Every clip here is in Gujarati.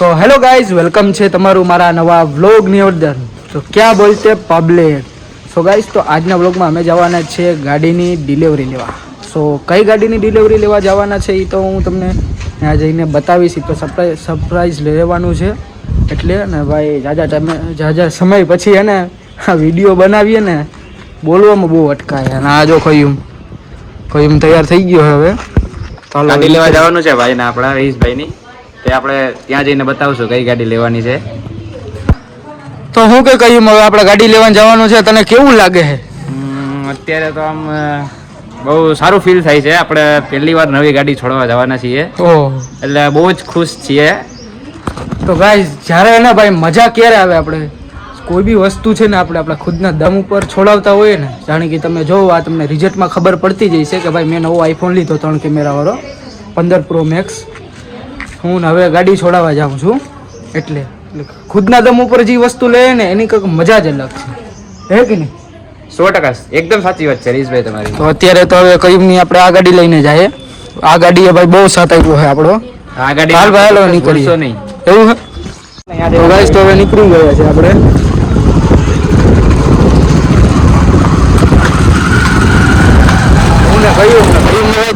સો હેલો ગાઈઝ વેલકમ છે તમારું મારા નવા વ્લોગની અંદર. તો ક્યાં બોલતે પબ્લિક સો ગાઈઝ તો આજના વ્લોગમાં અમે જવાના છે ગાડીની ડિલિવરી લેવા. સો કઈ ગાડીની ડિલિવરી લેવા જવાના છે એ તો હું તમને ત્યાં જઈને બતાવીશ. તો સરપ્રાઈઝ સરપ્રાઈઝ લેવાનું છે. એટલે ને ભાઈ જાજા ટાઈમે જાજા સમય પછી એને આ વીડિયો બનાવીએ ને બોલવામાં બહુ અટકાય. અને આ જો કયું કયું તૈયાર થઈ ગયો હવે. ચાલો ગાડી લેવા જવાનું છે ભાઈ ને આપણા રહીશભાઈ ની તે આપણે ત્યાં જઈને બતાવશું કઈ ગાડી લેવાની છે. તો હું કે કહ્યું હવે આપણે ગાડી લેવા જવાનું છે તને કેવું લાગે છે? અત્યારે તો આમ બહુ સારું ફીલ થાય છે. આપણે પહેલી વાર નવી ગાડી છોડવા જવાના છીએ. એટલે બહુ જ ખુશ છીએ. તો ભાઈ જ્યારે ને ભાઈ મજા ક્યારે આવે આપણે? કોઈ બી વસ્તુ છે ને આપણે આપણા ખુદના દમ ઉપર છોડાવતા હોઈએ ને જાણે કે તમે જોવો આ તમને રિઝલ્ટમાં ખબર પડતી જઈ છે કે ભાઈ મેં નવો આઈફોન લીધો ત્રણ કેમેરાવાળો પંદર પ્રો મેક્સ હું હવે ગાડી છોડાવવા જાઉં છું. એટલે ખુદના દમ ઉપર જે વસ્તુ લે ને એની કંઈક મજા જ અલગ છે. હે કે નહીં? સો ટકા એકદમ સાચી વાત છે રીશભાઈ તમારી. તો અત્યારે તો હવે કયુંની આપણે આ ગાડી લઈને જાય આ ગાડીએ ભાઈ બહુ આપ્યો છે આપણો. આ ગાડી હાલ ભાઈ હાલો નીકળીએ. ભૂલશો નહીં. એવું હે? તો ગાઈસ તો હવે નીકળી ગયા છે આપણે.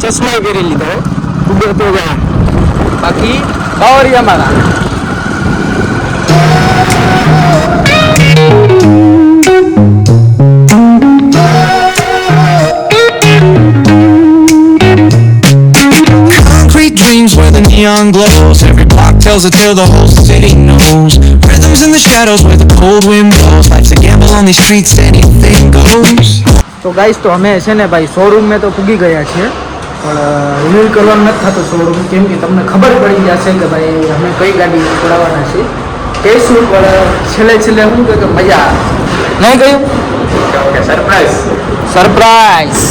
ચશ્મા પહેરી લીધો હો. ઊભો તો જા બાકી બાવરિયા the neon glows. Every block tells a tale the whole city knows. Rhythms in the shadows where the cold wind blows. Life's a gamble on these streets, anything goes. તો ગાઈસ તો અમે છે ને ભાઈ શોરૂમ મેં તો પૂગી ગયા છીએ પણ રિવીલ કરવાનું નથી થતું શોરૂમ. કેમ કે તમને ખબર પડી જશે કે ભાઈ અમે કઈ ગાડી છોડાવવાના છીએ. કહીશું પણ છેલ્લે છેલ્લે શું કે કે મજા નહીં કહ્યું? Okay surprise. સરપ્રાઈઝ.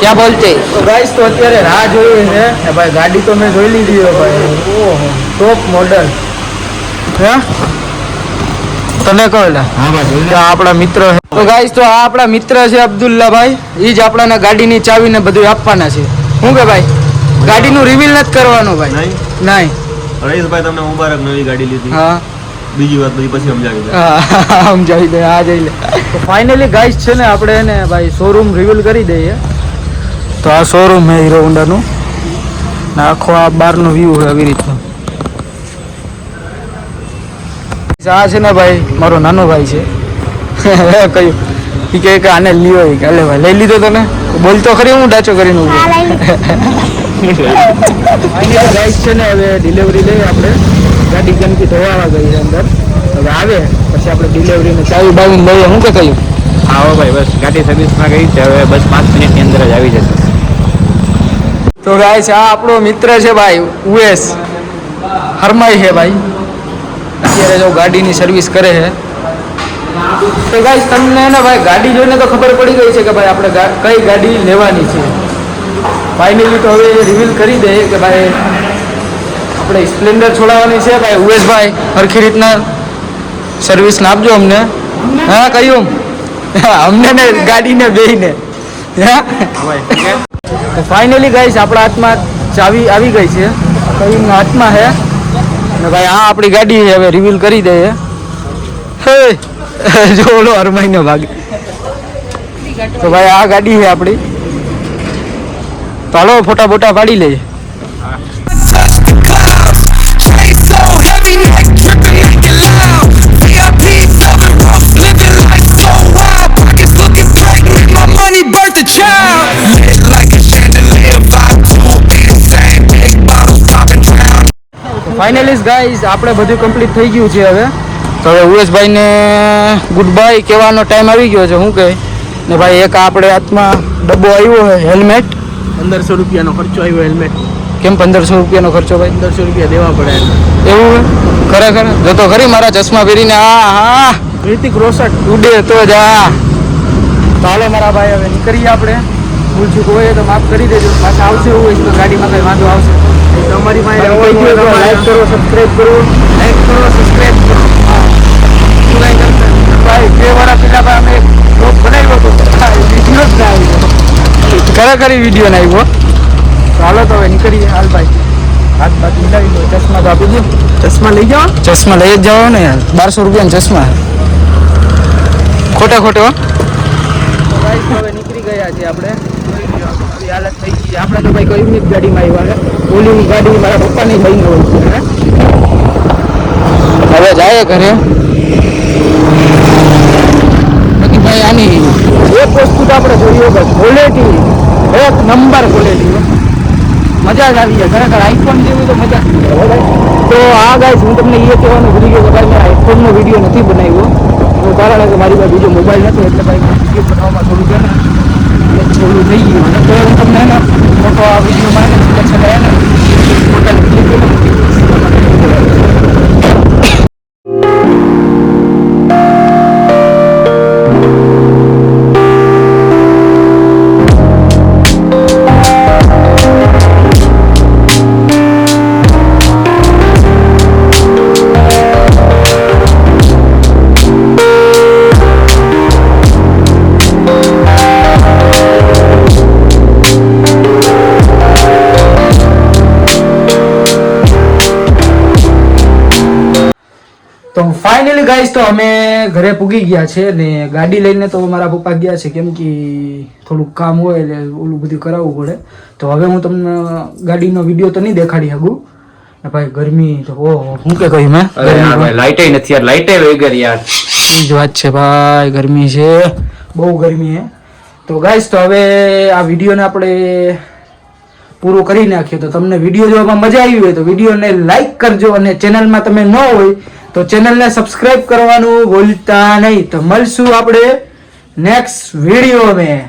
ક્યાં બોલતે? તો ગાઈસ તો અત્યારે રાહ જોઈએ છે કે ભાઈ ગાડી તો મેં જોઈ લીધી હોય ભાઈ. ઓહો ટોપ મોડલ હે? તને કહો આપણા મિત્ર છે તો ગાઈસ તો આ આપણા મિત્ર છે અબ્દુલ્લા ભાઈ એ જ આપણાને ગાડીની ચાવીને બધું આપવાના છે. શું કે ભાઈ ગાડીનું રિવીલ નથી કરવાનું ભાઈ. નહીં? નહીં. રહીશભાઈ તમને મુબારક નવી ગાડી લીધી. હા. બીજી વાત બધી પછી સમજાવી દે. હા સમજાવી દે આ જઈ લે. તો ફાઇનલી ગાઈસ છે ને આપણે એને ભાઈ શોરૂમ રિવીલ કરી દઈએ. તો આ શોરૂમ છે હીરો હોન્ડાનું ને આખો આ બહારનો વ્યૂ હોય આવી રીતનો. આ છે ને ભાઈ મારો નાનો ભાઈ છે. કયું? એ કહે કે આને લ્યો એ કે અલે ભાઈ લઈ લીધો તને? બોલતો ખરી હું ડાચો કરીને ઊભો. ગાઈસ છે ને હવે ડિલિવરી લઈ આપણે. ગાડી ગંદકી ધોવાવા ગઈ અંદર. હવે આવે પછી આપણે ડિલિવરીને ચાવી બાવી લઈએ હું કે કહ્યું આવો ભાઈ બસ ગાડી સર્વિસમાં ગઈ છે હવે બસ પાંચ મિનિટની અંદર જ આવી જશે. તો ગાઈસ આ આપણો મિત્ર છે ભાઈ ઉએસ હરમાઈ છે ભાઈ. અત્યારે જો ગાડીની સર્વિસ કરે છે. તો ગાઈસ તમને ને ભાઈ ગાડી જોઈને તો ખબર પડી ગઈ છે કે ભાઈ આપણે કઈ ગાડી લેવાની છે. ફાઇનલી તો હવે રિવીલ કરી દે કે ભાઈ આપણે સ્પ્લેન્ડર છોડાવવાની છે ભાઈ. ઉવેશભાઈ સરખી રીતના સર્વિસ આપજો અમને. હા કહ્યું અમને ને ગાડીને બેહીને હા? તો ફાઇનલી ગાઈસ આપણા હાથમાં ચાવી આવી ગઈ છે. કયું હાથમાં છે. ને ભાઈ આ આપણી ગાડી હવે રિવીલ કરી દઈએ. હે! જો ઓલો અરમાઈનો ભાગ તો ભાઈ આ ગાડી છે આપણી તો ફોટા બોટા પાડી લઈએ Touch the clouds. Chain so heavy, neck dripping, make it loud. VIP, seven ropes, living life so wild. Pockets looking threatening, my money burnt the child. Lit like a chandelier, vibe too insane. Big bottles popping, drown. Finally guys આપણે બધું કમ્પ્લીટ થઈ ગયું છે હવે તો હવે ઉવેશભાઈને ગુડ બાય કહેવાનો ટાઈમ આવી ગયો છે શું કહે? ને ભાઈ એક આપણે હાથમાં ડબ્બો આવ્યો છે હેલ્મેટ પંદરસો રૂપિયાનો ખર્ચો આવ્યો હેલ્મેટ કેમ પંદરસો રૂપિયાનો ખર્ચો ભાઈ? પંદરસો રૂપિયા દેવા પડે એવું ખરેખર? જો તો ખરી મારા ચશ્મા પહેરીને આ હા ઋતિક રોશન. ઉડે તો જ. આ ચાલો મારા ભાઈ હવે નીકળીએ આપણે. ભૂલ ચૂક હોય તો માફ કરી દેજો. પાછા આવશે એવું હોય તો ગાડીમાં કંઈ વાંધો આવશે. તમારી પાસે લાઈક કરો સબસ્ક્રાઈબ કરો. લાઈક કરો સબસ્ક્રાઈબ કરો. ભાઈ બે વર્ષ પહેલા ભાઈ અમે એક બ્લોગ બનાવ્યો હતો. વીડિયો જ ના આવ્યો ખરેખર વીડિયો ના આવ્યો તો હાલો તો હવે નીકળીએ. હાલ ભાઈ. હાથ બાદ મિલાવી દો ચશ્મા તો આપી દો ચશ્મા લઈ જાઓ ચશ્મા લઈ જ જાઓ ને બારસો રૂપિયાના ચશ્મા. ખોટા ખોટો ગાઈસ હવે નીકળી ગયા છે આપણે. આવી હાલત થઈ ગઈ છે. આપણે તો ભાઈ કઈ મિનિટ ગાડીમાં આવ્યા છે. ઓલી ગાડી મારા પપ્પાની લઈને હોય છે હે? હવે જાય ઘરે બાકી ભાઈ આની એક વસ્તુ તો આપણે જોઈએ કે ક્વોલિટી એક નંબર ક્વોલિટી મજા જ આવી જાય ખરેખર આઈફોન જેવી તો મજા જ નહીં આવે. તો આ ગાઈસ હું તમને એ કહેવાનું ભૂલી ગયો કે ભાઈ મેં આઈફોનનો વીડિયો નથી બનાવ્યો. એનું કારણ કે મારી પાસે બીજો મોબાઈલ નથી, એટલે ભાઈ વીડિયો બનાવવામાં થોડું છે ને એ થોડું થઈ ગયું. અને તો હું તમને એને ફોટો આ વિડીયોમાં એને તો ફાઇનલી ગાઈસ તો અમે ઘરે પૂગી ગયા છે ને ગાડી લઈને તો મારા પપ્પા ગયા છે કેમ કે થોડુંક કામ હોય એટલે ઓલું બધું કરાવવું પડે. તો હવે હું તમને ગાડીનો વીડિયો તો નહીં દેખાડી શકું. ભાઈ ગરમી તો ઓહો હું કે કહ્યું મેં? લાઇટે યાર ભાઈ લાઈટે નથી યાર લાઇટે વગર યાર. જ વાત છે ભાઈ ગરમી છે. બહુ ગરમી છે. તો ગાઈસ તો હવે આ વિડીયોને આપણે પૂરું કરી નાખ્યો તો તમને વીડિયો જોવામાં મજા આવી હોય તો વિડીયોને લાઈક કરજો અને ચેનલમાં તમે ન હોય તો ચેનલને સબસ્ક્રાઇબ કરવાનું ભૂલતા નહીં. તો મળશું આપણે નેક્સ્ટ વીડિયો મેં.